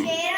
Chair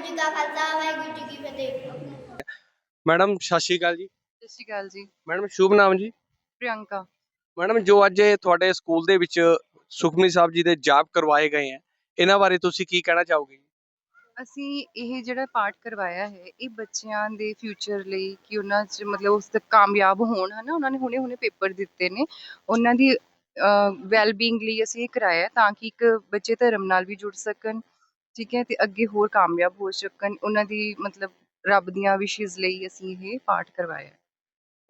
Waheguru ji ਕਾ ਖਾਲਸਾ ਵਾਹਿਗੁਰੂ ਜੀ ਕੀ ਫਤਿਹ। Madam ਸਤਿ ਸ਼੍ਰੀ ਅਕਾਲ ਜੀ। ਸਤਿ ਸ਼੍ਰੀ ਅਕਾਲ ਜੀ। ਮੈਡਮ ਸ਼ੁਭ ਨਾਮ ਜੀ। ਪ੍ਰਿਯੰਕਾ। ਮੈਡਮ ਜੋ ਅੱਜ ਇਹ ਤੁਹਾਡੇ ਸਕੂਲ ਦੇ ਵਿੱਚ ਸੁਖਮਨੀ ਸਾਹਿਬ ਜੀ ਦੇ ਜਾਪ ਕਰਵਾਏ ਗਏ ਹੈ ਇਹਨਾਂ ਬਾਰੇ ਤੁਸੀਂ ਕੀ ਕਹਿਣਾ ਚਾਹੋਗੇ ਅਸੀਂ ਇਹ ਜਿਹੜਾ ਪਾਠ ਕਰਵਾਇਆ ਹੈ ਇਹ ਬੱਚਿਆਂ ਦੇ ਫਿਊਚਰ ਲਈ ਕਿ ਉਹਨਾਂ 'ਚ ਮਤਲਬ ਉਸ ਤੱਕ ਕਾਮਯਾਬ ਹੋਣ ਹਨਾ? ਉਹਨਾਂ ਨੇ ਹੁਣੇ ਹੁਣੇ ਪੇਪਰ ਦਿੱਤੇ ਨੇ। ਉਹਨਾਂ ਦੀ ਵੈਲ ਬੀਇੰਗ ਲਈ ਅਸੀਂ ਇਹ ਕਰਾਇਆ ਤਾਂ ਕਿ ਇੱਕ ਬੱਚੇ ਧਰਮ ਨਾਲ ਵੀ ਜੁੜ ਸਕਣ ਠੀਕ ਹੈ ਤੇ ਅੱਗੇ ਹੋਰ ਕਾਮਯਾਬ ਹੋ ਸਕਣ ਉਹਨਾਂ ਦੀ ਮਤਲਬ ਰੱਬ ਦੀਆਂ ਵਿਸ਼ੇਸ ਲਈ ਅਸੀਂ ਇਹ ਪਾਠ ਕਰਵਾਇਆ ਹੈ।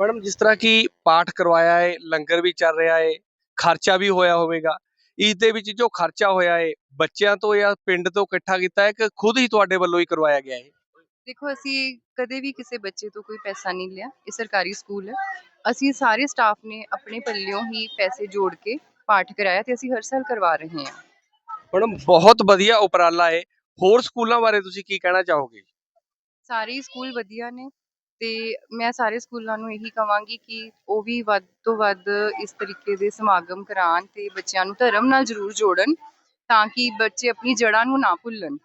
ਮੈਡਮ ਜਿਸ ਤਰ੍ਹਾਂ ਕਿ ਪਾਠ ਕਰਵਾਇਆ ਹੈ ਲੰਗਰ ਵੀ ਚੱਲ ਰਿਹਾ ਹੈ ਖਰਚਾ ਵੀ ਹੋਇਆ ਹੋਵੇਗਾ ਇਸ ਦੇ ਵਿੱਚ ਜੋ ਖਰਚਾ ਹੋਇਆ ਹੈ ਬੱਚਿਆਂ ਤੋਂ ਜਾਂ ਪਿੰਡ ਤੋਂ ਇਕੱਠਾ ਕੀਤਾ ਹੈ ਕਿ ਖੁਦ ਹੀ ਤੁਹਾਡੇ ਵੱਲੋਂ ਹੀ ਕਰਵਾਇਆ ਗਿਆ ਹੈ? ਦੇਖੋ ਅਸੀਂ ਕਦੇ ਵੀ ਕਿਸੇ ਬੱਚੇ ਤੋਂ ਕੋਈ ਪੈਸਾ ਨਹੀਂ ਲਿਆ ਇਹ ਸਰਕਾਰੀ ਸਕੂਲ ਹੈ। ਅਸੀਂ ਸਾਰੇ ਸਟਾਫ ਨੇ ਆਪਣੇ ਪੱਲਿਓਂ ਹੀ ਪੈਸੇ ਜੋੜ ਕੇ ਪਾਠ ਕਰਾਇਆ ਤੇ ਅਸੀਂ ਹਰ ਸਾਲ ਕਰਵਾ ਰਹੇ ਹਾਂ। ਮੈਡਮ ਬਹੁਤ ਵਧੀਆ ਉਪਰਾਲਾ ਹੈ ਹੋਰ ਸਕੂਲਾਂ ਬਾਰੇ ਤੁਸੀਂ ਕੀ ਕਹਿਣਾ ਚਾਹੋਗੇ? ਸਾਰੇ ਹੀ ਸਕੂਲ ਵਧੀਆ ਨੇ ਤੇ ਮੈਂ ਸਾਰੇ ਸਕੂਲਾਂ ਨੂੰ ਇਹੀ ਕਵਾਂਗੀ ਕਿ ਉਹ ਵੀ ਵੱਧ ਤੋਂ ਵੱਧ ਇਸ ਤਰੀਕੇ ਦੇ ਸਮਾਗਮ ਕਰਾਉਣ ਤੇ ਬੱਚਿਆਂ ਨੂੰ ਧਰਮ ਨਾਲ ਜ਼ਰੂਰ ਜੋੜਨ ਤਾਂ ਕਿ ਬੱਚੇ ਆਪਣੀ ਜੜ੍ਹਾਂ ਨੂੰ ਨਾ ਭੁੱਲਣ।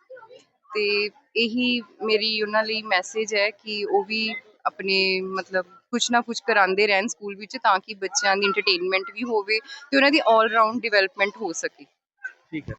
ਤੇ ਇਹੀ ਮੇਰੀ ਉਹਨਾਂ ਲਈ ਮੈਸੇਜ ਹੈ ਕਿ ਉਹ ਵੀ ਆਪਣੇ ਮਤਲਬ ਕੁਛ ਨਾ ਕੁਛ ਕਰਾਉਂਦੇ ਰਹਿਣ ਸਕੂਲ ਵਿੱਚ ਤਾਂ ਕਿ ਬੱਚਿਆਂ ਦੀ ਐਂਟਰਟੇਨਮੈਂਟ ਵੀ ਹੋਵੇ ਤੇ ਉਹਨਾਂ ਦੀ 올 ਰਾਊਂਡ ਡਿਵੈਲਪਮੈਂਟ ਹੋ ਸਕੇ। ਠੀਕ ਹੈ।